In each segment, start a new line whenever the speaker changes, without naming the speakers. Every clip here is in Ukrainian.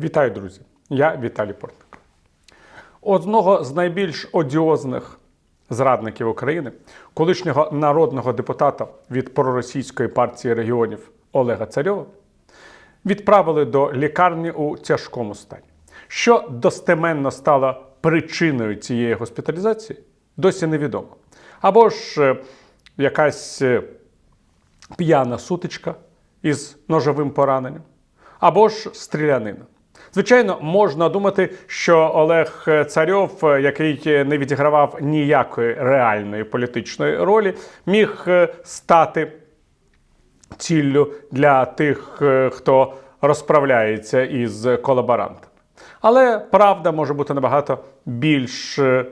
Вітаю, друзі! Я Віталій Портник. Одного з найбільш одіозних зрадників України, колишнього народного депутата від проросійської партії регіонів Олега Царьова, відправили до лікарні у тяжкому стані. Що достеменно стало причиною цієї госпіталізації, досі невідомо. Або ж е, якась е, п'яна сутичка із ножовим пораненням, або ж стрілянина. Звичайно, можна думати, що Олег Царьов, який не відігравав ніякої реальної політичної ролі, міг е, стати ціллю для тих, е, хто розправляється із колаборантами. Але правда може бути набагато більш е,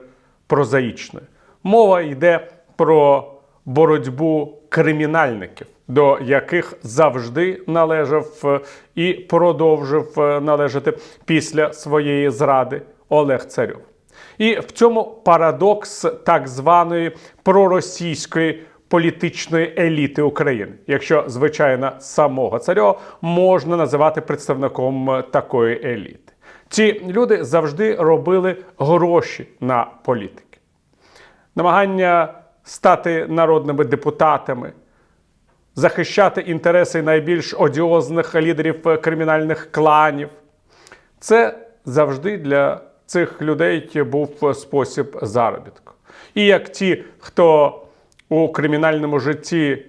прозаїчною. Мова йде про боротьбу кримінальників, до яких завжди належав е, і продовжив е, належати після своєї зради Олег Царьов. І в цьому парадокс так званої проросійської політичної еліти України, якщо звичайно самого царьова можна називати представником е, такої еліти. Ці люди завжди робили гроші на політики. Намагання стати народними депутатами, захищати інтереси найбільш одіозних лідерів е, кримінальних кланів. Це завжди для цих людей був спосіб заробітку. І як ті, хто у кримінальному житті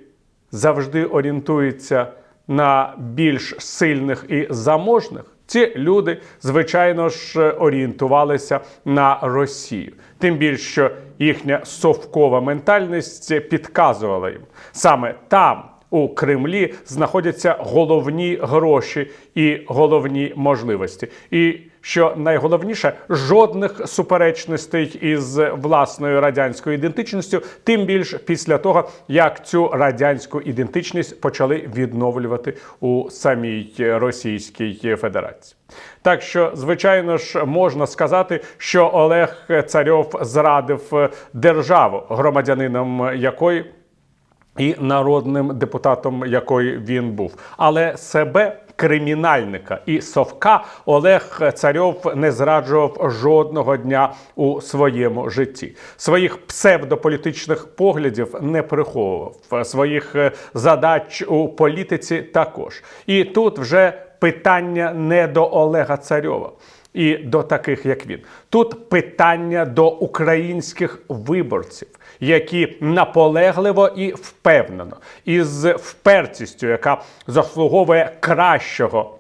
завжди орієнтується на більш сильних і заможних, ці люди, звичайно ж, орієнтувалися на Росію. Тим більше, що їхня совкова ментальність підказувала їм саме там. У Кремлі знаходяться головні гроші і головні можливості. І що найголовніше, жодних суперечностей із власною радянською ідентичністю, тим більш після того, як цю радянську ідентичність почали відновлювати у самій Російській Федерації. Так що, звичайно ж, можна сказати, що Олег Царьов зрадив державу, громадянином якої і народним депутатом, якої він був, але себе. Кримінальника і совка Олег Царьов не зраджував жодного дня у своєму житті. Своїх псевдополітичних поглядів не приховував, своїх е, задач у політиці також. І тут вже питання не до Олега Царьова і до таких, як він. Тут питання до українських виборців, які наполегливо і впевнено, із впертістю, яка заслуговує кращого.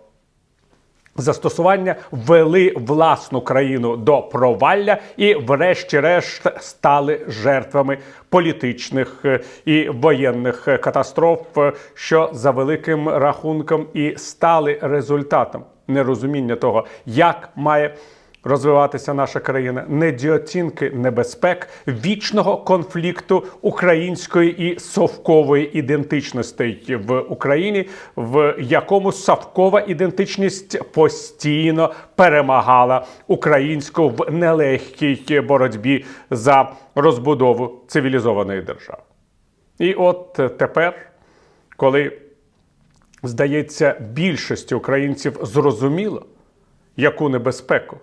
Застосування вели власну країну до провалля і, врешті-решт, стали жертвами політичних е, і воєнних катастроф, е, що за великим рахунком і стали результатом нерозуміння того, як має розвиватися наша країна, недооцінки небезпек вічного конфлікту української і совкової ідентичностей в Україні, в якому совкова ідентичність постійно перемагала українську в нелегкій боротьбі за розбудову цивілізованої держави. І от тепер, коли здається, більшості українців зрозуміло, яку небезпеку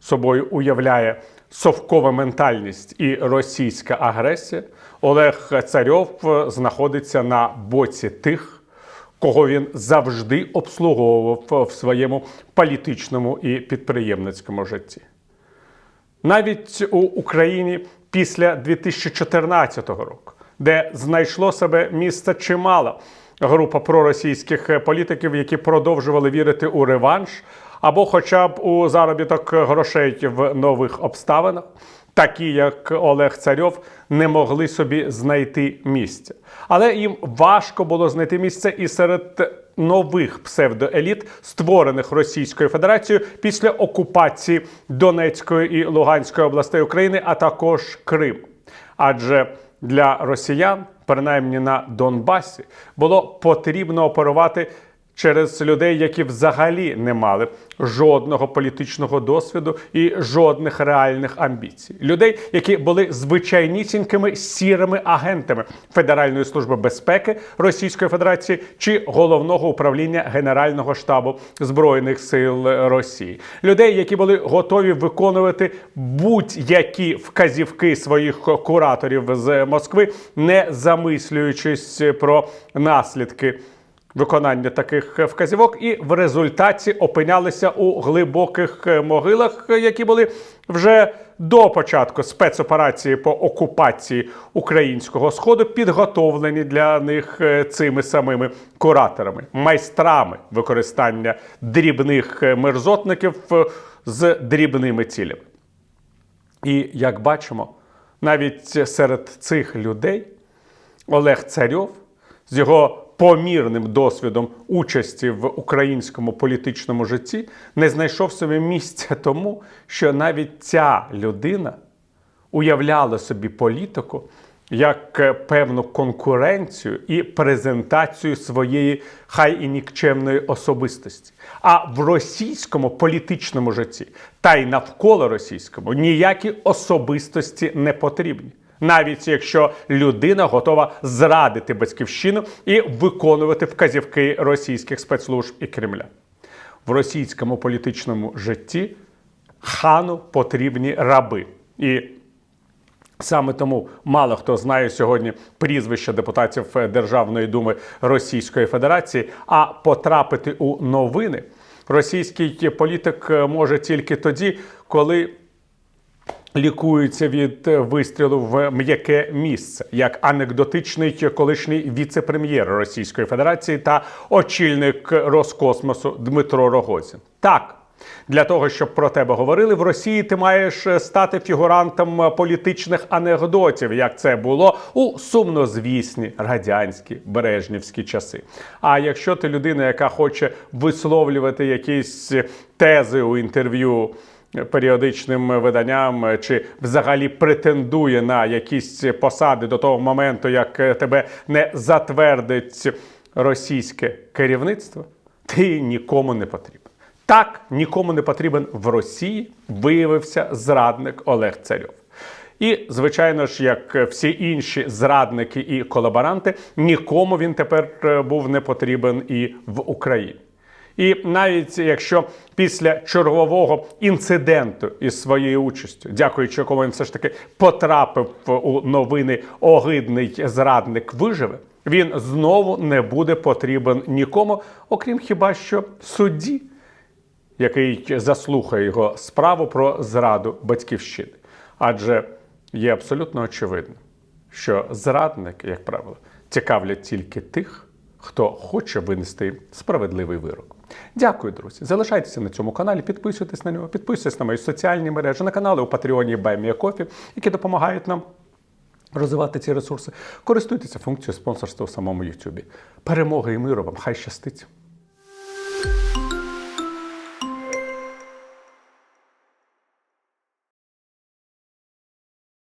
собою уявляє совкова ментальність і російська агресія, Олег Царьов знаходиться на боці тих, кого він завжди обслуговував в своєму політичному і підприємницькому житті. Навіть у Україні після 2014 року, де знайшло себе місце чимало група проросійських політиків, які продовжували вірити у реванш або, хоча б у заробіток грошей в нових обставинах, такі як Олег Царьов, не могли собі знайти місця. Але їм важко було знайти місце і серед нових псевдоеліт, створених Російською Федерацією після окупації Донецької і Луганської областей України, а також Крим. Адже для росіян, принаймні на Донбасі, було потрібно оперувати через людей, які взагалі не мали жодного політичного досвіду і жодних реальних амбіцій. Людей, які були звичайнісінькими сірими агентами Федеральної служби безпеки Російської Федерації чи головного управління Генерального штабу збройних сил Росії. Людей, які були готові виконувати будь-які вказівки своїх кураторів з Москви, не замислюючись про наслідки виконання таких вказівок, і в результаті опинялися у глибоких могилах, які були вже до початку спецоперації по окупації українського сходу, підготовлені для них е, цими самими кураторами, майстрами використання дрібних е, мерзотників е, з дрібними цілями. І як бачимо, навіть серед цих людей Олег Царьов з його помірним досвідом участі в українському політичному житті не знайшов собі місця тому, що навіть ця людина уявляла собі політику як е, певну конкуренцію і презентацію своєї хай і нікчемної особистості. А в російському політичному житті та й навколо російському ніякі особистості не потрібні. Навіть якщо людина готова зрадити батьківщину і виконувати вказівки російських спецслужб і Кремля в російському політичному житті хану потрібні раби. І Саме тому мало хто знає сьогодні прізвища депутатів Державної думи Російської Федерації, а потрапити у новини російський політик може тільки тоді, коли лікується від вистрілу в м'яке місце, як анекдотичний колишній віце-прем'єр Російської Федерації та очільник Роскосмосу Дмитро Рогозін. Так. Для того щоб про тебе говорили в Росії, ти маєш стати фігурантом політичних анекдотів, як це було у сумнозвісні радянські бережнівські часи. А якщо ти людина, яка хоче висловлювати якісь тези у інтерв'ю періодичним виданням, чи взагалі претендує на якісь посади до того моменту, як тебе не затвердить російське керівництво, ти нікому не потрібен. Так нікому не потрібен в Росії, виявився зрадник Олег Царьов. І, звичайно ж, як всі інші зрадники і колаборанти, нікому він тепер е, був не потрібен і в Україні. І навіть якщо після чергового інциденту із своєю участю, дякуючи якому він все ж таки потрапив у новини огидний зрадник виживе, він знову не буде потрібен нікому, окрім хіба що судді який заслухає його справу про зраду батьківщини. Адже є абсолютно очевидно, що зрадники, як правило, цікавлять тільки тих, хто хоче винести справедливий вирок. Дякую, друзі. Залишайтеся на цьому каналі, підписуйтесь на нього, підписуйтесь на мої соціальні мережі, на канали у Патреоні і Байміякофі, які допомагають нам. Розвивати ці ресурси, користуйтеся функцією спонсорства у самому Ютубі. Перемоги і миру вам! Хай щастить!